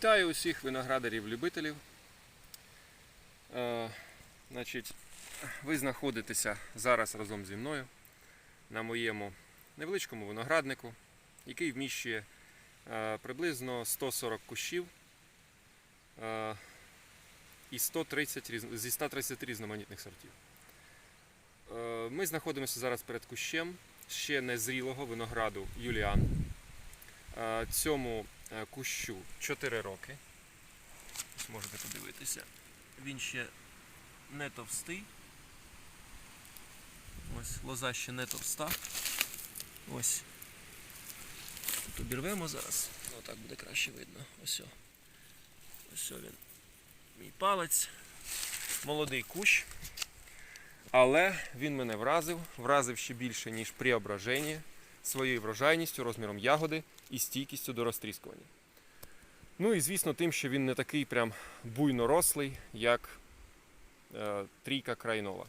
Вітаю усіх виноградарів-любителів. Е, значить, ви знаходитеся зараз разом зі мною на моєму невеличкому винограднику, який вміщує е, приблизно 140 кущів е, і 130, різ- зі 130 різноманітних сортів. Е, ми знаходимося зараз перед кущем ще незрілого винограду Юліан. Е, Цьому е, кущу 4 роки. Можете подивитися. Він ще не товстий. Ось лоза ще не товста. Ось. Обірвемо зараз. Ну так буде краще видно. Ось. Ось він. Мій палець. Молодий кущ. Але він мене вразив, вразив ще більше, ніж преображення своєю врожайністю, розміром ягоди і стійкістю до розтріскування. Ну і звісно, тим, що він не такий прям буйно рослий, як е, трійка крайнова.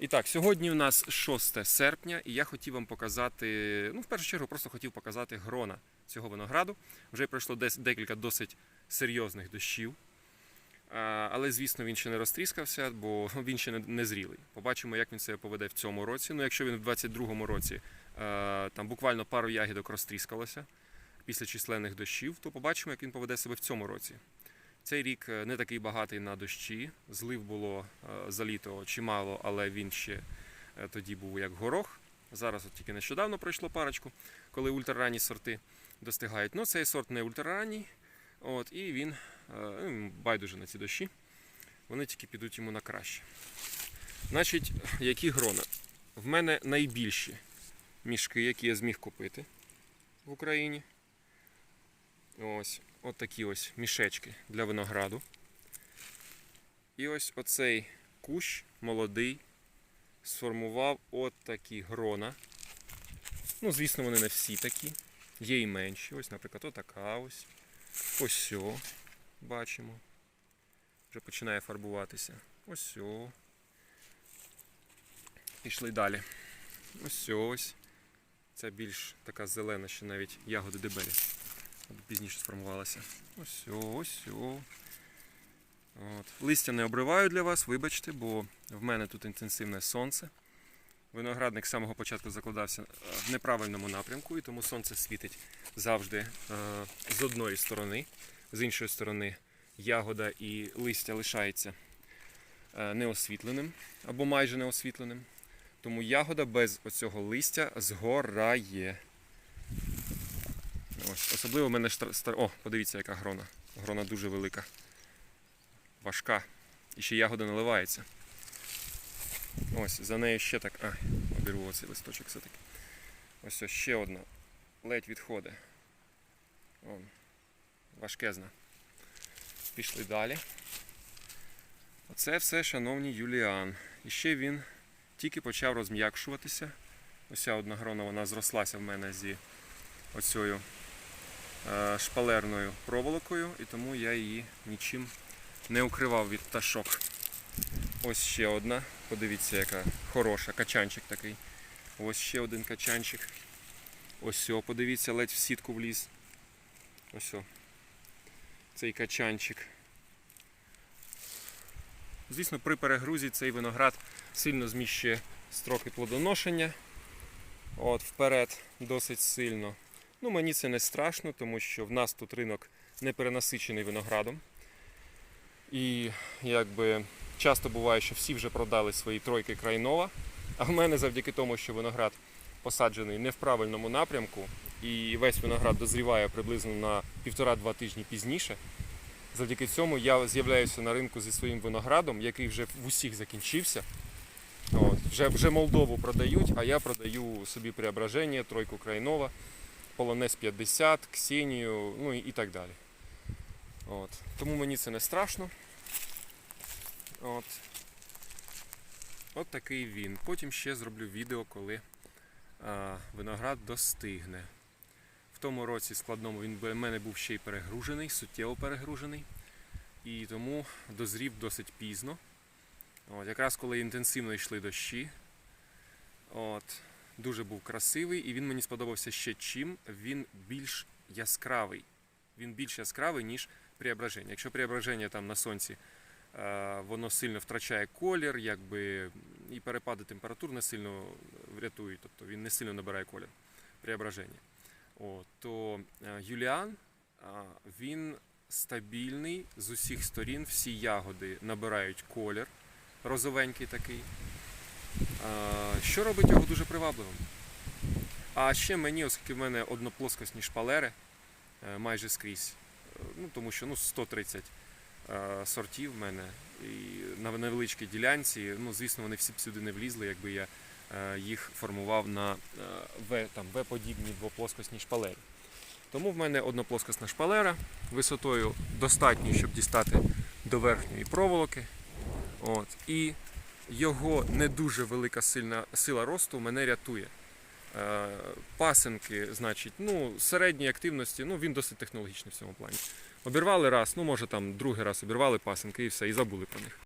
І так, сьогодні у нас 6 серпня, і я хотів вам показати, ну, в першу чергу, просто хотів показати грона цього винограду. Вже пройшло десь декілька досить серйозних дощів. Але, звісно, він ще не розтріскався, бо він ще не, зрілий. Побачимо, як він себе поведе в цьому році. Ну, якщо він в 22-му році е, там буквально пару ягідок розтріскалося після численних дощів, то побачимо, як він поведе себе в цьому році. Цей рік е, не такий багатий на дощі. Злив було е, за літо чимало, але він ще тоді був як горох. Зараз от тільки нещодавно пройшло парочку, коли ультраранні сорти достигають. Ну, цей сорт не ультраранній, от, і він байдуже на ці дощі. Вони тільки підуть йому на краще. Значить, які грона? В мене найбільші мішки, які я зміг купити в Україні. Ось, от такі ось мішечки для винограду. І ось оцей кущ молодий сформував от такі грона. Ну, звісно, вони не всі такі. Є і менші. Ось, наприклад, отака ось. Ось сьо. Бачимо. Вже починає фарбуватися. Ось. Пішли далі. Ось ось. Це більш така зелена, ще навіть ягоди дебелі. Пізніше сформувалася. Ось ось ось. От. Листя не обриваю для вас, вибачте, бо в мене тут інтенсивне сонце. Виноградник з самого початку закладався е, в неправильному напрямку, і тому сонце світить завжди е, з одної сторони, з іншої сторони ягода і листя лишається е, неосвітленим або майже неосвітленим. Тому ягода без оцього листя згорає. Ось. Особливо в мене стар- О, подивіться, яка грона. Грона дуже велика. Важка. І ще ягода наливається. Ось, за нею ще так. А, обірву оцей листочок все-таки. Ось ось ще одна. Ледь відходить. Важкезна. Пішли далі. Оце все, шановні Юліан. І ще він тільки почав розм'якшуватися. Ось ця одна грона вона зрослася в мене зі оцею е, шпалерною проволокою, і тому я її нічим не укривав від пташок. Ось ще одна. Подивіться, яка хороша, качанчик такий. Ось ще один качанчик. Ось о, подивіться, ледь в сітку вліз. Ось о. Цей качанчик. Звісно, при перегрузі цей виноград сильно зміщує строки плодоношення. От, вперед досить сильно. Ну, мені це не страшно, тому що в нас тут ринок не перенасичений виноградом. І якби часто буває, що всі вже продали свої тройки крайнова. А в мене завдяки тому, що виноград посаджений не в правильному напрямку, і весь виноград дозріває приблизно на півтора-два тижні пізніше. Завдяки цьому я з'являюся на ринку зі своїм виноградом, який вже в усіх закінчився. От, вже, вже Молдову продають, а я продаю собі преображення, тройку крайнова, полонез 50, Ксенію, ну і, і так далі. От. Тому мені це не страшно. От. От такий він. Потім ще зроблю відео, коли а, виноград достигне. В тому році складному він в мене був ще й перегружений, суттєво перегружений. І тому дозрів досить пізно. От, якраз коли інтенсивно йшли дощі. От, дуже був красивий і він мені сподобався ще чим. Він більш яскравий. Він більш яскравий, ніж преображення. Якщо преображення там на сонці е, воно сильно втрачає колір, якби і перепади температур не сильно врятують, тобто він не сильно набирає колір преображення. От, то е, Юліан він стабільний з усіх сторін, всі ягоди набирають колір, розовенький такий. Що робить його дуже привабливим? А ще мені, оскільки в мене одноплоскосні шпалери е, майже скрізь, е, ну, тому що ну, 130 е, сортів в мене і на невеличкій ділянці, ну, звісно, вони всі б сюди не влізли, якби я їх формував на е, В-подібні двоплоскосні шпалері. Тому в мене одноплоскосна шпалера висотою достатньо, щоб дістати до верхньої проволоки. От. І його не дуже велика сильна сила росту мене рятує. Е, Пасенки, значить, ну, середньої активності, ну він досить технологічний в цьому плані. Обірвали раз, ну може там другий раз обірвали пасенки і все, і забули про них.